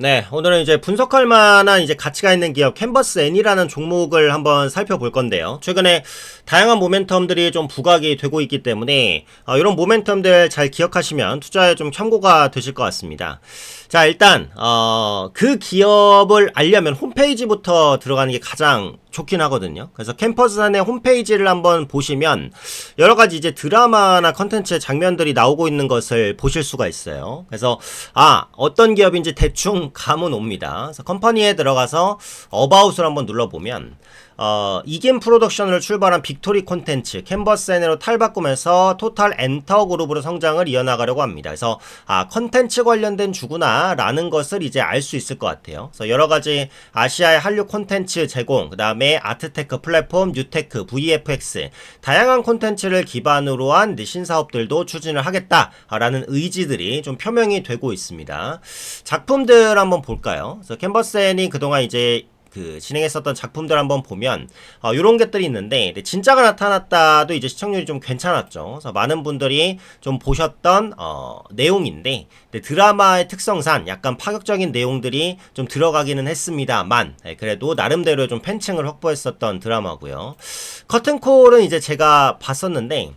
네, 오늘은 이제 분석할 만한 이제 가치가 있는 기업 캔버스 N이라는 종목을 한번 살펴볼 건데요. 최근에 다양한 모멘텀들이 좀 부각이 되고 있기 때문에 어, 이런 모멘텀들 잘 기억하시면 투자에 좀 참고가 되실 것 같습니다. 자, 일단 어, 그 기업을 알려면 홈페이지부터 들어가는 게 가장 좋긴 하거든요. 그래서 캠퍼스산의 홈페이지를 한번 보시면 여러 가지 이제 드라마나 컨텐츠의 장면들이 나오고 있는 것을 보실 수가 있어요. 그래서 아 어떤 기업인지 대충 감은 옵니다. 그래서 컴퍼니에 들어가서 어바웃을 한번 눌러보면 어, 이긴 프로덕션을 출발한 빅토리 콘텐츠 캔버스 엔으로 탈바꿈해서 토탈 엔터 그룹으로 성장을 이어나가려고 합니다. 그래서 아 컨텐츠 관련된 주구나 라는 것을 이제 알 수 있을 것 같아요. 그래서 여러 가지 아시아의 한류 콘텐츠 제공, 그 다음에 아트테크 플랫폼, 뉴테크, VFX 다양한 콘텐츠를 기반으로 한 신사업들도 추진을 하겠다라는 의지들이 좀 표명이 되고 있습니다. 작품들 한번 볼까요? 그래서 캔버스 엔이 그동안 이제 그 진행했었던 작품들 한번 보면 어, 이런 것들이 있는데 진짜가 나타났다도 이제 시청률이 좀 괜찮았죠. 그래서 많은 분들이 좀 보셨던 어, 내용인데 드라마의 특성상 약간 파격적인 내용들이 좀 들어가기는 했습니다만 네, 그래도 나름대로 좀 팬층을 확보했었던 드라마고요. 커튼콜은 이제 제가 봤었는데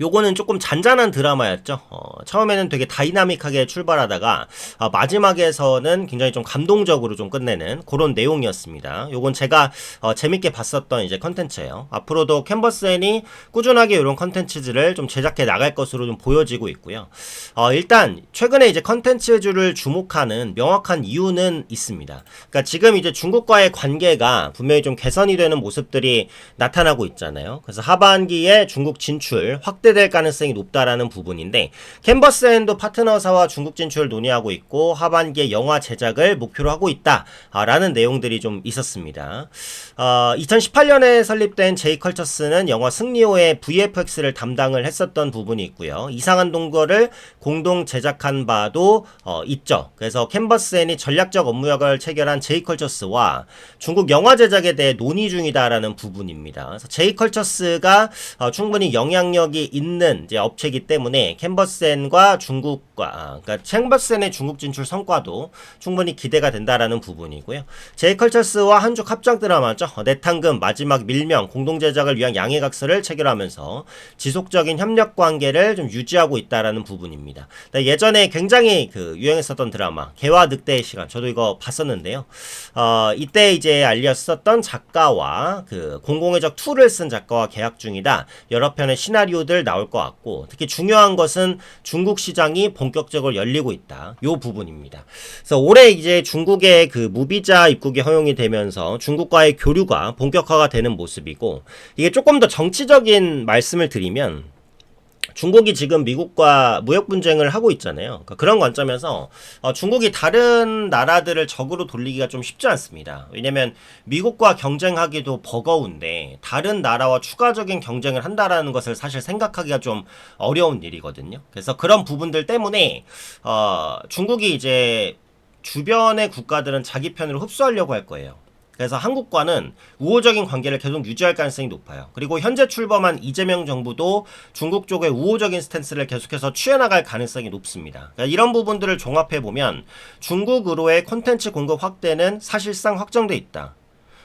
요거는 조금 잔잔한 드라마였죠. 어, 처음에는 되게 다이나믹하게 출발하다가 어, 마지막에서는 굉장히 좀 감동적으로 좀 끝내는 그런 내용이었습니다. 요건 제가 어, 재밌게 봤었던 이제 컨텐츠예요. 앞으로도 캔버스앤이 꾸준하게 이런 컨텐츠들을 좀 제작해 나갈 것으로 좀 보여지고 있고요. 어, 일단 최근에 이제 컨텐츠주를 주목하는 명확한 이유는 있습니다. 그러니까 지금 이제 중국과의 관계가 분명히 좀 개선이 되는 모습들이 나타나고 있잖아요. 그래서 하반기에 중국 진출 확대 확대될 가능성이 높다라는 부분인데 캔버스 앤도 파트너사와 중국 진출을 논의하고 있고 하반기에 영화 제작을 목표로 하고 있다라는 내용들이 좀 있었습니다. 어, 2018년에 설립된 제이컬처스는 영화 승리호의 VFX를 담당을 했었던 부분이 있고요. 이상한 동거를 공동 제작한 바도 어, 있죠. 그래서 캔버스 앤이 전략적 업무역을 체결한 제이컬처스와 중국 영화 제작에 대해 논의 중이다라는 부분입니다. 제이컬처스가 어, 충분히 영향력이 있는 이제 업체이기 때문에 캔버센과 중국과 아, 그러니까 캔버센의 중국 진출 성과도 충분히 기대가 된다라는 부분이고요. 제이컬처스와 한죽 합작 드라마죠. 어, 내탕금 마지막 밀명 공동 제작을 위한 양해각서를 체결하면서 지속적인 협력 관계를 좀 유지하고 있다라는 부분입니다. 예전에 굉장히 그 유행했었던 드라마 개화 늑대의 시간 저도 이거 봤었는데요. 어, 이때 이제 알렸었던 작가와 그 공공의 적 2를 쓴 작가와 계약 중이다. 여러 편의 시나리오들 나올 것 같고 특히 중요한 것은 중국 시장이 본격적으로 열리고 있다. 요 부분입니다. 그래서 올해 이제 중국의 그 무비자 입국이 허용이 되면서 중국과의 교류가 본격화가 되는 모습이고 이게 조금 더 정치적인 말씀을 드리면 중국이 지금 미국과 무역 분쟁을 하고 있잖아요. 그러니까 그런 관점에서 어, 중국이 다른 나라들을 적으로 돌리기가 좀 쉽지 않습니다. 왜냐면 미국과 경쟁하기도 버거운데 다른 나라와 추가적인 경쟁을 한다라는 것을 사실 생각하기가 좀 어려운 일이거든요. 그래서 그런 부분들 때문에 어, 중국이 이제 주변의 국가들은 자기 편으로 흡수하려고 할 거예요. 그래서 한국과는 우호적인 관계를 계속 유지할 가능성이 높아요. 그리고 현재 출범한 이재명 정부도 중국 쪽의 우호적인 스탠스를 계속해서 취해나갈 가능성이 높습니다. 그러니까 이런 부분들을 종합해 보면 중국으로의 콘텐츠 공급 확대는 사실상 확정돼 있다.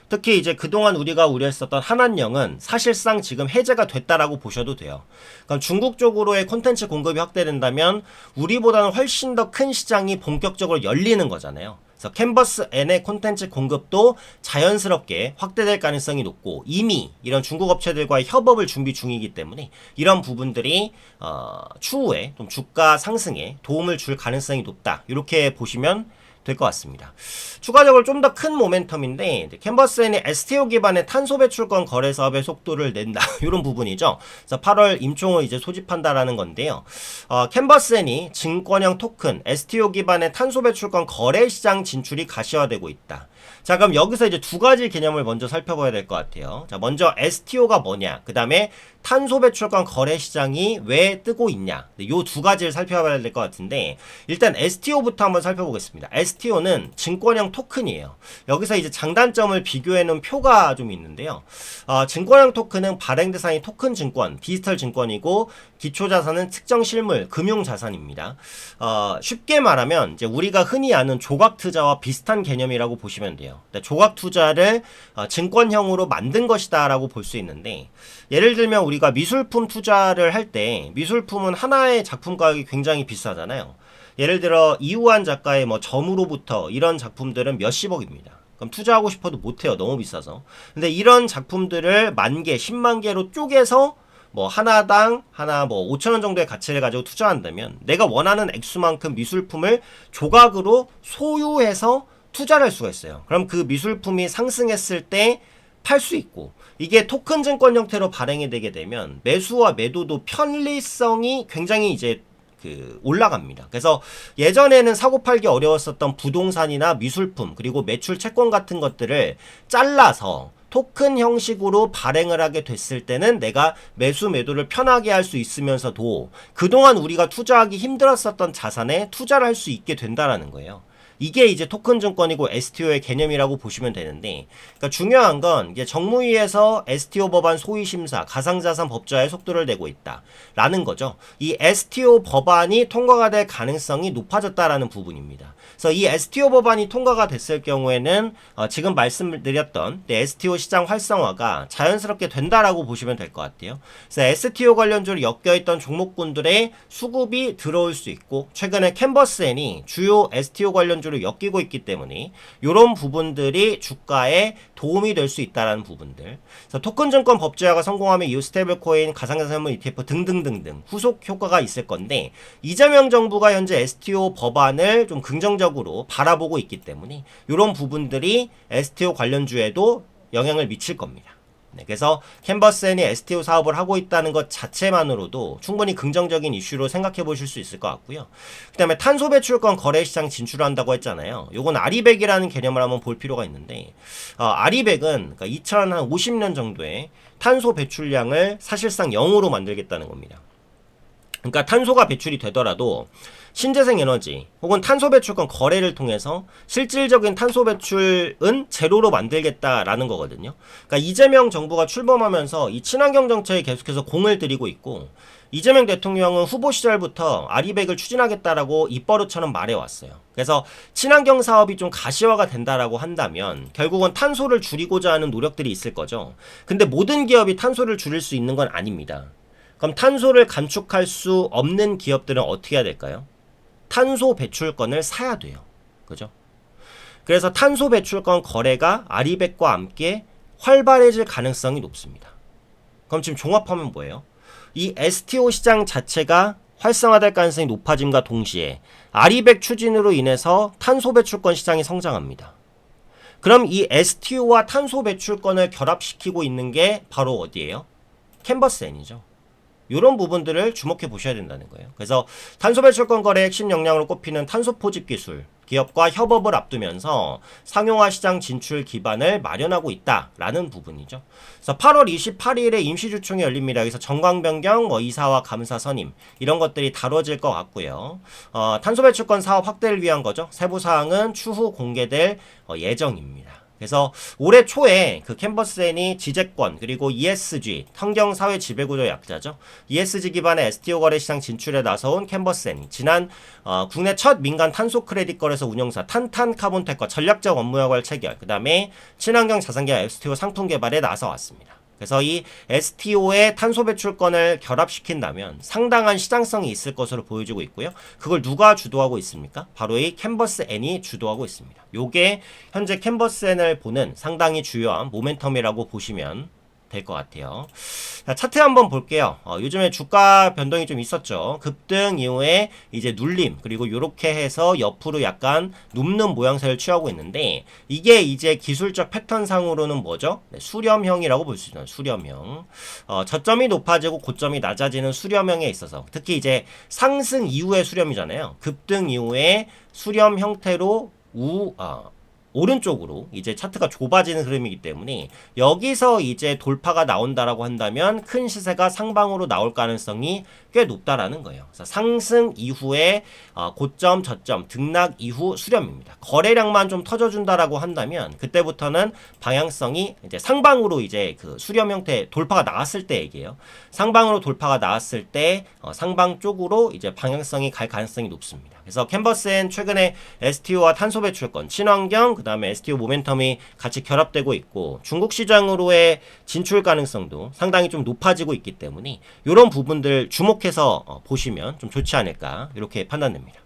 특히 이제 그동안 우리가 우려했었던 한한령은 사실상 지금 해제가 됐다라고 보셔도 돼요. 그럼 중국 쪽으로의 콘텐츠 공급이 확대된다면 우리보다는 훨씬 더 큰 시장이 본격적으로 열리는 거잖아요. 그래서 캔버스 N의 콘텐츠 공급도 자연스럽게 확대될 가능성이 높고 이미 이런 중국 업체들과의 협업을 준비 중이기 때문에 이런 부분들이 어, 추후에 좀 주가 상승에 도움을 줄 가능성이 높다. 이렇게 보시면 될 것 같습니다. 추가적으로 좀 더 큰 모멘텀인데 캔버스엔이 STO 기반의 탄소 배출권 거래 사업의 속도를 낸다 이런 부분이죠. 그래서 8월 임총을 이제 소집한다라는 건데요. 어, 캔버스엔이 증권형 토큰 STO 기반의 탄소 배출권 거래 시장 진출이 가시화되고 있다. 자 그럼 여기서 이제 두 가지 개념을 먼저 살펴봐야 될 것 같아요. 자 먼저 STO가 뭐냐, 그 다음에 탄소 배출권 거래 시장이 왜 뜨고 있냐, 요 두 가지를 살펴봐야 될 것 같은데 일단 STO부터 한번 살펴보겠습니다. STO는 증권형 토큰이에요. 여기서 이제 장단점을 비교해 놓은 표가 좀 있는데요. 어, 증권형 토큰은 발행 대상이 토큰 증권, 디지털 증권이고 기초 자산은 특정 실물, 금융 자산입니다. 어, 쉽게 말하면 이제 우리가 흔히 아는 조각 투자와 비슷한 개념이라고 보시면 돼요. 근데 조각 투자를 어, 증권형으로 만든 것이다라고 볼 수 있는데 예를 들면 우리가 미술품 투자를 할 때 미술품은 하나의 작품 가격이 굉장히 비싸잖아요. 예를 들어 이우한 작가의 뭐 점으로부터 이런 작품들은 몇십억입니다. 그럼 투자하고 싶어도 못해요. 너무 비싸서. 근데 이런 작품들을 만 개, 십만 개로 쪼개서 뭐 하나당 하나 뭐 5천 원 정도의 가치를 가지고 투자한다면 내가 원하는 액수만큼 미술품을 조각으로 소유해서 투자를 할 수가 있어요. 그럼 그 미술품이 상승했을 때 팔 수 있고 이게 토큰 증권 형태로 발행이 되게 되면 매수와 매도도 편리성이 굉장히 이제 그 올라갑니다. 그래서 예전에는 사고 팔기 어려웠었던 부동산이나 미술품 그리고 매출 채권 같은 것들을 잘라서 토큰 형식으로 발행을 하게 됐을 때는 내가 매수 매도를 편하게 할 수 있으면서도 그동안 우리가 투자하기 힘들었었던 자산에 투자를 할 수 있게 된다라는 거예요. 이게 이제 토큰 증권이고 STO의 개념이라고 보시면 되는데, 그러니까 중요한 건 이제 정무위에서 STO 법안 소위 심사, 가상자산 법제화에 속도를 내고 있다라는 거죠. 이 STO 법안이 통과가 될 가능성이 높아졌다라는 부분입니다. 그래서 이 STO 법안이 통과가 됐을 경우에는 어, 지금 말씀드렸던 네, STO 시장 활성화가 자연스럽게 된다라고 보시면 될 것 같아요. 그래서 STO 관련주로 엮여있던 종목군들의 수급이 들어올 수 있고 최근에 캔버스엔이 주요 STO 관련주 로 엮이고 있기 때문에 이런 부분들이 주가에 도움이 될 수 있다라는 부분들. 그래서 토큰 증권 법제화가 성공하면 이후 스테이블코인, 가상자산물 ETF 등등등등 후속 효과가 있을 건데 이재명 정부가 현재 STO 법안을 좀 긍정적으로 바라보고 있기 때문에 이런 부분들이 STO 관련주에도 영향을 미칠 겁니다. 네, 그래서 캔버스엔이 STO 사업을 하고 있다는 것 자체만으로도 충분히 긍정적인 이슈로 생각해 보실 수 있을 것 같고요. 그 다음에 탄소 배출권 거래 시장 진출한다고 했잖아요. 요건 아리백이라는 개념을 한번 볼 필요가 있는데, 어, 아리백은 그러니까 2050년 정도에 탄소 배출량을 사실상 0으로 만들겠다는 겁니다. 그러니까 탄소가 배출이 되더라도 신재생 에너지 혹은 탄소 배출권 거래를 통해서 실질적인 탄소 배출은 제로로 만들겠다라는 거거든요. 그러니까 이재명 정부가 출범하면서 이 친환경 정책에 계속해서 공을 들이고 있고 이재명 대통령은 후보 시절부터 아리백을 추진하겠다라고 입버릇처럼 말해왔어요. 그래서 친환경 사업이 좀 가시화가 된다라고 한다면 결국은 탄소를 줄이고자 하는 노력들이 있을 거죠. 근데 모든 기업이 탄소를 줄일 수 있는 건 아닙니다. 그럼 탄소를 감축할 수 없는 기업들은 어떻게 해야 될까요? 탄소 배출권을 사야 돼요. 그죠? 그래서 탄소 배출권 거래가 아리백과 함께 활발해질 가능성이 높습니다. 그럼 지금 종합하면 뭐예요? 이 STO 시장 자체가 활성화될 가능성이 높아짐과 동시에 아리백 추진으로 인해서 탄소 배출권 시장이 성장합니다. 그럼 이 STO와 탄소 배출권을 결합시키고 있는 게 바로 어디예요? 캔버스 N이죠. 이런 부분들을 주목해 보셔야 된다는 거예요. 그래서 탄소 배출권 거래 핵심 역량으로 꼽히는 탄소 포집 기술 기업과 협업을 앞두면서 상용화 시장 진출 기반을 마련하고 있다라는 부분이죠. 그래서 8월 28일에 임시주총이 열립니다. 여기서 정광 변경, 뭐 이사와 감사 선임 이런 것들이 다뤄질 것 같고요. 어, 탄소 배출권 사업 확대를 위한 거죠. 세부 사항은 추후 공개될 어, 예정입니다. 그래서 올해 초에 그 캔버스엔이 지재권 그리고 ESG 환경 사회 지배구조 약자죠. ESG 기반의 STO 거래 시장 진출에 나서온 캔버스엔이 지난 어, 국내 첫 민간 탄소 크레딧 거래소 운용사 탄탄 카본텍과 전략적 업무 여과를 체결 그 다음에 친환경 자산기업 STO 상품 개발에 나서 왔습니다. 그래서 이 STO의 탄소 배출권을 결합시킨다면 상당한 시장성이 있을 것으로 보여지고 있고요. 그걸 누가 주도하고 있습니까? 바로 이 캔버스 N이 주도하고 있습니다. 요게 현재 캔버스 N을 보는 상당히 주요한 모멘텀이라고 보시면 될 것 같아요. 자, 차트 한번 볼게요. 어, 요즘에 주가 변동이 좀 있었죠. 급등 이후에 이제 눌림 그리고 이렇게 해서 옆으로 약간 눕는 모양새를 취하고 있는데 이게 이제 기술적 패턴상으로는 뭐죠? 네, 수렴형이라고 볼 수 있는 수렴형. 어, 저점이 높아지고 고점이 낮아지는 수렴형에 있어서 특히 이제 상승 이후의 수렴이잖아요. 급등 이후에 수렴 형태로 우 어, 오른쪽으로 이제 차트가 좁아지는 흐름이기 때문에 여기서 이제 돌파가 나온다라고 한다면 큰 시세가 상방으로 나올 가능성이 꽤 높다라는 거예요. 그래서 상승 이후에 어, 고점, 저점, 등락 이후 수렴입니다. 거래량만 좀 터져준다라고 한다면 그때부터는 방향성이 이제 상방으로 이제 그 수렴 형태 돌파가 나왔을 때 얘기예요. 상방으로 돌파가 나왔을 때 어, 상방 쪽으로 이제 방향성이 갈 가능성이 높습니다. 그래서 캔버스엔 최근에 STO와 탄소 배출권, 친환경, 그 다음에 STO 모멘텀이 같이 결합되고 있고 중국 시장으로의 진출 가능성도 상당히 좀 높아지고 있기 때문에 이런 부분들 주목해서 어, 보시면 좀 좋지 않을까 이렇게 판단됩니다.